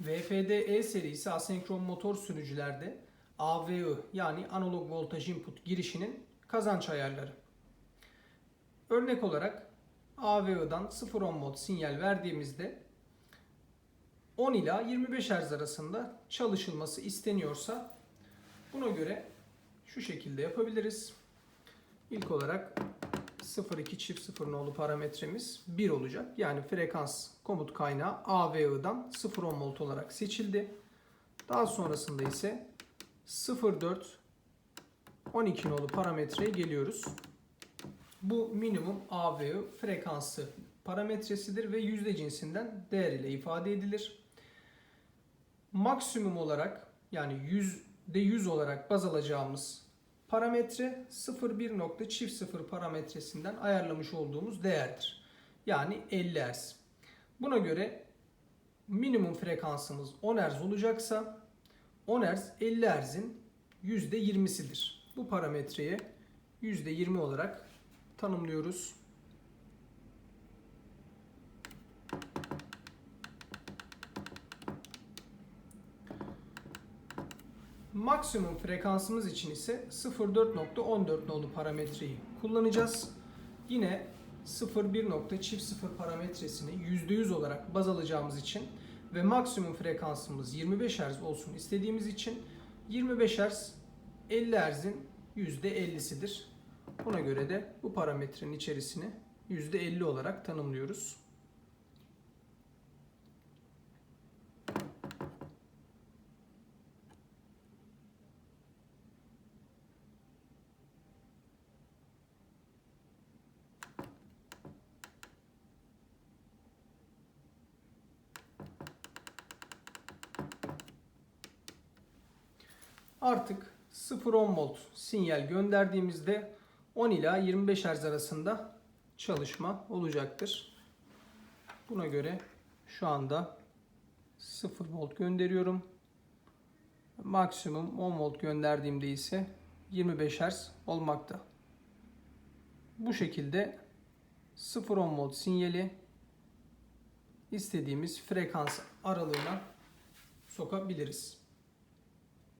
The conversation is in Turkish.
VFD-E serisi asenkron motor sürücülerde AVI yani analog voltaj input girişinin kazanç ayarları. Örnek olarak AVI'dan 0-10 volt sinyal verdiğimizde 10 ila 25 Hz arasında çalışılması isteniyorsa buna göre şu şekilde yapabiliriz. İlk olarak 02 çift 0 nolu parametremiz 1 olacak. Yani frekans komut kaynağı AVI'dan 0.10 volt olarak seçildi. Daha sonrasında ise 04 12 nolu parametreye geliyoruz. Bu minimum AVI frekansı parametresidir ve yüzde cinsinden değer ile ifade edilir. Maksimum olarak yani yüzde yüz olarak baz alacağımız parametre 0,1 çift 0 parametresinden ayarlamış olduğumuz değerdir. Yani 50 Hz. Buna göre minimum frekansımız 10 Hz olacaksa 10 Hz 50 Hz'in %20'sidir. Bu parametreye %20 olarak tanımlıyoruz. Maksimum frekansımız için ise 04.14 nolu parametreyi kullanacağız. Yine 01. çift 0 parametresini %100 olarak baz alacağımız için ve maksimum frekansımız 25 Hz olsun istediğimiz için 25 Hz 50 Hz'in %50'sidir. Buna göre de bu parametrenin içerisini %50 olarak tanımlıyoruz. Artık 0-10 volt sinyal gönderdiğimizde 10 ila 25 Hz arasında çalışma olacaktır. Buna göre şu anda 0 volt gönderiyorum. Maksimum 10 volt gönderdiğimde ise 25 Hz olmakta. Bu şekilde 0-10 volt sinyali istediğimiz frekans aralığına sokabiliriz.